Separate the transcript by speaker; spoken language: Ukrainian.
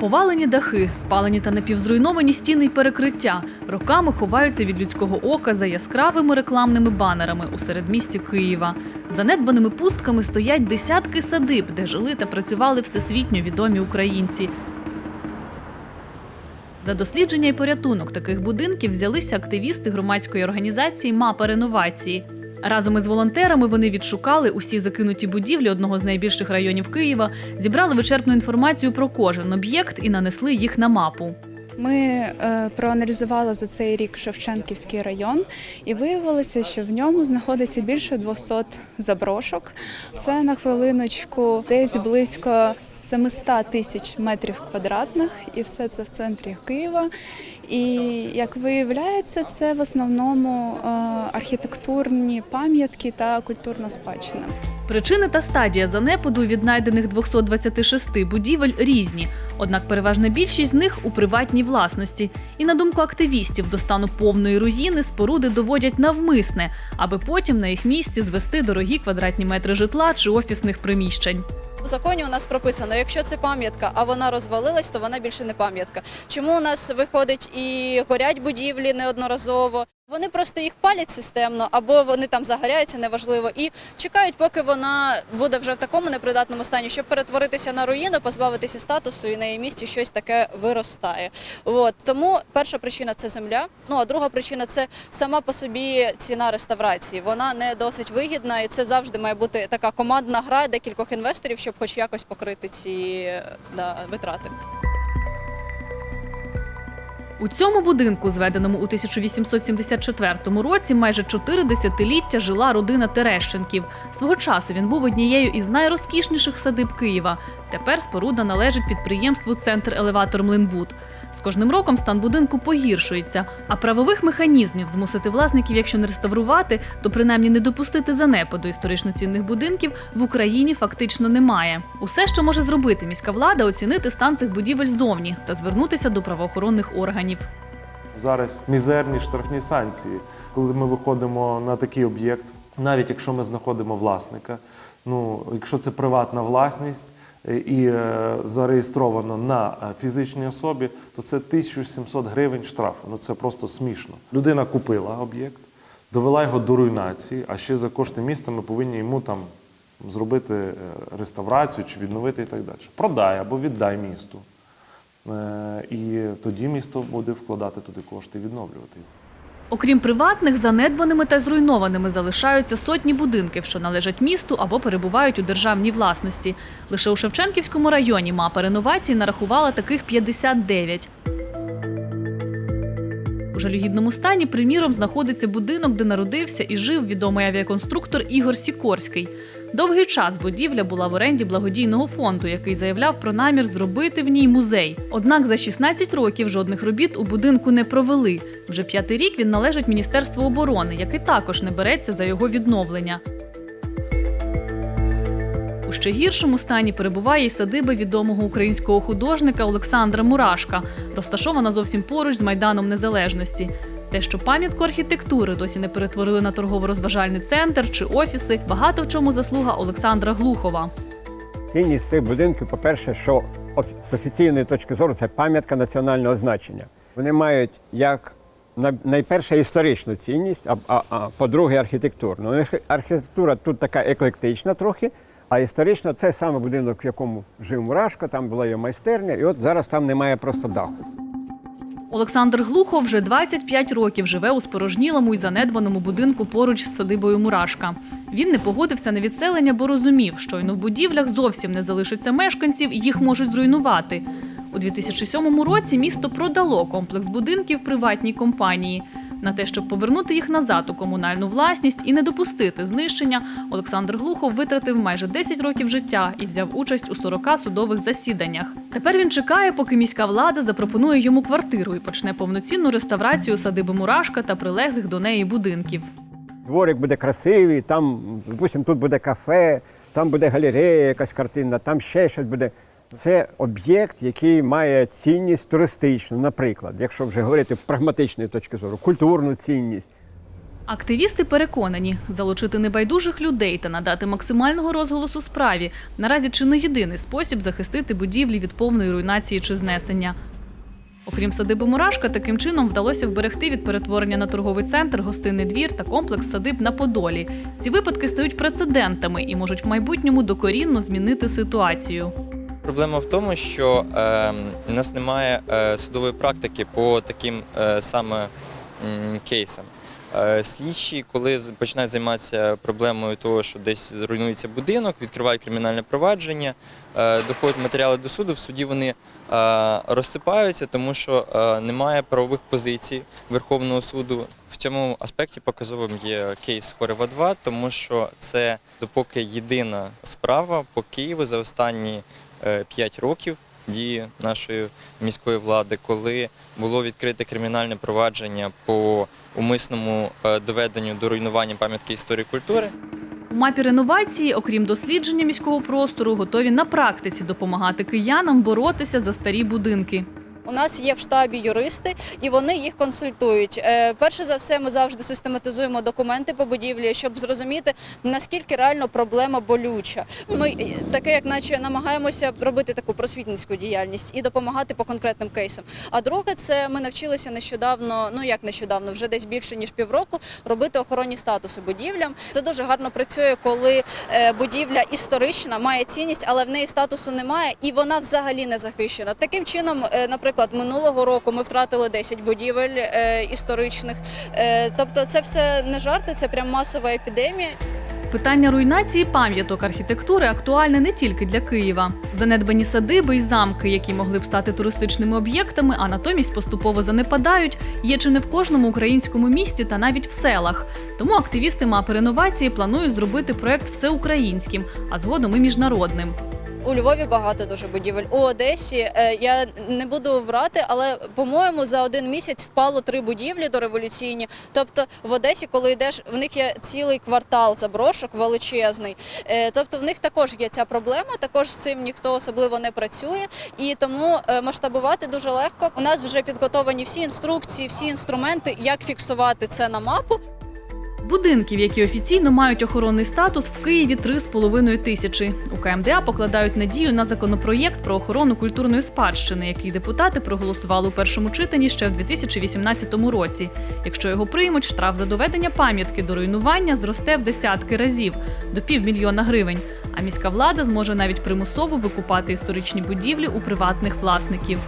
Speaker 1: Повалені дахи, спалені та напівзруйновані стіни й перекриття роками ховаються від людського ока за яскравими рекламними банерами у середмісті Києва. Занедбаними пустками стоять десятки садиб, де жили та працювали всесвітньо відомі українці. За дослідження і порятунок таких будинків взялися активісти громадської організації Мапа реновації. Разом із волонтерами вони відшукали усі закинуті будівлі одного з найбільших районів Києва, зібрали вичерпну інформацію про кожен об'єкт і нанесли їх на мапу.
Speaker 2: Ми е, проаналізували за цей рік Шевченківський район, і виявилося, що в ньому знаходиться більше 200 заброшок. Це на хвилиночку десь близько 700 тисяч метрів квадратних, і все це в центрі Києва. І як виявляється, це в основному е, архітектурні пам'ятки та культурна спадщина.
Speaker 1: Причини та стадія занепаду віднайдених 226 будівель різні. Однак переважна більшість з них у приватній власності. І на думку активістів, до стану повної руїни споруди доводять навмисне, аби потім на їх місці звести дорогі квадратні метри житла чи офісних приміщень.
Speaker 3: У законі у нас прописано, якщо це пам'ятка, а вона розвалилась, то вона більше не пам'ятка. Чому у нас виходить і горять будівлі неодноразово? Вони просто їх палять системно, або вони там загоряються, неважливо, і чекають, поки вона буде вже в такому непридатному стані, щоб перетворитися на руїну, позбавитися статусу, і на її місці щось таке виростає. От тому перша причина це земля. Ну а друга причина це сама по собі ціна реставрації. Вона не досить вигідна, і це завжди має бути така командна гра декількох інвесторів, щоб хоч якось покрити ці да, витрати.
Speaker 1: У цьому будинку, зведеному у 1874 році, майже чотири десятиліття жила родина Терещенків. Свого часу він був однією із найрозкішніших садиб Києва. Тепер споруда належить підприємству Центр Елеватор Млинбуд. З кожним роком стан будинку погіршується, а правових механізмів змусити власників, якщо не реставрувати, то принаймні не допустити занепаду історично цінних будинків в Україні фактично немає. Усе, що може зробити міська влада, оцінити стан цих будівель ззовні та звернутися до правоохоронних органів.
Speaker 4: Зараз мізерні штрафні санкції, коли ми виходимо на такий об'єкт, навіть якщо ми знаходимо власника, ну якщо це приватна власність і е, зареєстровано на е, фізичній особі, то це 1700 гривень штрафу. Ну це просто смішно. Людина купила об'єкт, довела його до руйнації, а ще за кошти міста ми повинні йому там зробити е, реставрацію чи відновити і так далі. Продай або віддай місту. Е, І тоді місто буде вкладати туди кошти і відновлювати.
Speaker 1: Окрім приватних, занедбаними та зруйнованими залишаються сотні будинків, що належать місту або перебувають у державній власності. Лише у Шевченківському районі мапа реновацій нарахувала таких 59. У жалюгідному стані, приміром, знаходиться будинок, де народився і жив відомий авіаконструктор Ігор Сікорський. Довгий час будівля була в оренді благодійного фонду, який заявляв про намір зробити в ній музей. Однак за 16 років жодних робіт у будинку не провели. Вже п'ятий рік він належить Міністерству оборони, яке також не береться за його відновлення. У ще гіршому стані перебуває й садиба відомого українського художника Олександра Мурашка, розташована зовсім поруч з Майданом Незалежності. Те, що пам'ятку архітектури досі не перетворили на торгово-розважальний центр чи офіси, багато в чому заслуга Олександра Глухова.
Speaker 5: Цінність цих будинків, по-перше, що з офіційної точки зору це пам'ятка національного значення. Вони мають як найперше історичну цінність, а, а, а по-друге, архітектурну. Ну, Архітектура тут така еклектична трохи, а історично це саме будинок, в якому жив Мурашко, там була його майстерня, і от зараз там немає просто даху.
Speaker 1: Олександр Глухов вже 25 років живе у спорожнілому й занедбаному будинку поруч з садибою Мурашка. Він не погодився на відселення, бо розумів, щойно в будівлях зовсім не залишиться мешканців, їх можуть зруйнувати. У 2007 році місто продало комплекс будинків приватній компанії. На те, щоб повернути їх назад у комунальну власність і не допустити знищення, Олександр Глухов витратив майже 10 років життя і взяв участь у 40 судових засіданнях. Тепер він чекає, поки міська влада запропонує йому квартиру і почне повноцінну реставрацію садиби Мурашка та прилеглих до неї будинків.
Speaker 5: Дворик буде красивий, там, допустимо, тут буде кафе, там буде галерея якась картинна, там ще щось буде. Це об'єкт, який має цінність туристичну, наприклад, якщо вже говорити прагматичної точки зору, культурну цінність.
Speaker 1: Активісти переконані, залучити небайдужих людей та надати максимального розголосу справі наразі чи не єдиний спосіб захистити будівлі від повної руйнації чи знесення. Окрім садиби Мурашка, таким чином вдалося вберегти від перетворення на торговий центр, гостинний двір та комплекс садиб на Подолі. Ці випадки стають прецедентами і можуть в майбутньому докорінно змінити ситуацію.
Speaker 6: Проблема в тому, що е, у нас немає е, судової практики по таким е, саме м, кейсам. Е, слідчі, коли починають займатися проблемою того, що десь зруйнується будинок, відкривають кримінальне провадження, е, доходять матеріали до суду, в суді вони е, розсипаються, тому що е, немає правових позицій Верховного суду. В цьому аспекті показовим є кейс Хорева 2, тому що це допоки єдина справа по Києву за останні 5 років дії нашої міської влади, коли було відкрите кримінальне провадження по умисному е, доведенню до руйнування пам'ятки історії культури.
Speaker 1: У мапі реновації, окрім дослідження міського простору, готові на практиці допомагати киянам боротися за старі будинки.
Speaker 3: У нас є в штабі юристи, і вони їх консультують. Е, Перше за все, ми завжди систематизуємо документи по будівлі, щоб зрозуміти наскільки реально проблема болюча. Ми е, таке, як наче намагаємося робити таку просвітницьку діяльність і допомагати по конкретним кейсам. А друге, це ми навчилися нещодавно, ну як нещодавно, вже десь більше ніж півроку, робити охоронні статуси будівлям. Це дуже гарно працює, коли е, будівля історична, має цінність, але в неї статусу немає, і вона взагалі не захищена. Таким чином, е, наприклад, минулого року ми втратили 10 будівель е, історичних. Е, тобто, це все не жарти, це прям масова епідемія.
Speaker 1: Питання руйнації пам'яток архітектури актуальне не тільки для Києва. Занедбані садиби й замки, які могли б стати туристичними об'єктами, а натомість поступово занепадають, є чи не в кожному українському місті та навіть в селах. Тому активісти мапи реновації планують зробити проект всеукраїнським, а згодом і міжнародним.
Speaker 3: У Львові багато дуже будівель. У Одесі е, я не буду врати, але по-моєму за один місяць впало три будівлі дореволюційні. Тобто в Одесі, коли йдеш, в них є цілий квартал заброшок величезний. Е, Тобто в них також є ця проблема. Також з цим ніхто особливо не працює, і тому е, масштабувати дуже легко. У нас вже підготовані всі інструкції, всі інструменти, як фіксувати це на мапу.
Speaker 1: Будинків, які офіційно мають охоронний статус, в Києві 3,5 тисячі. У КМДА покладають надію на законопроєкт про охорону культурної спадщини, який депутати проголосували у першому читанні ще в 2018 році. Якщо його приймуть, штраф за доведення пам'ятки до руйнування зросте в десятки разів до півмільйона гривень. А міська влада зможе навіть примусово викупати історичні будівлі у приватних власників.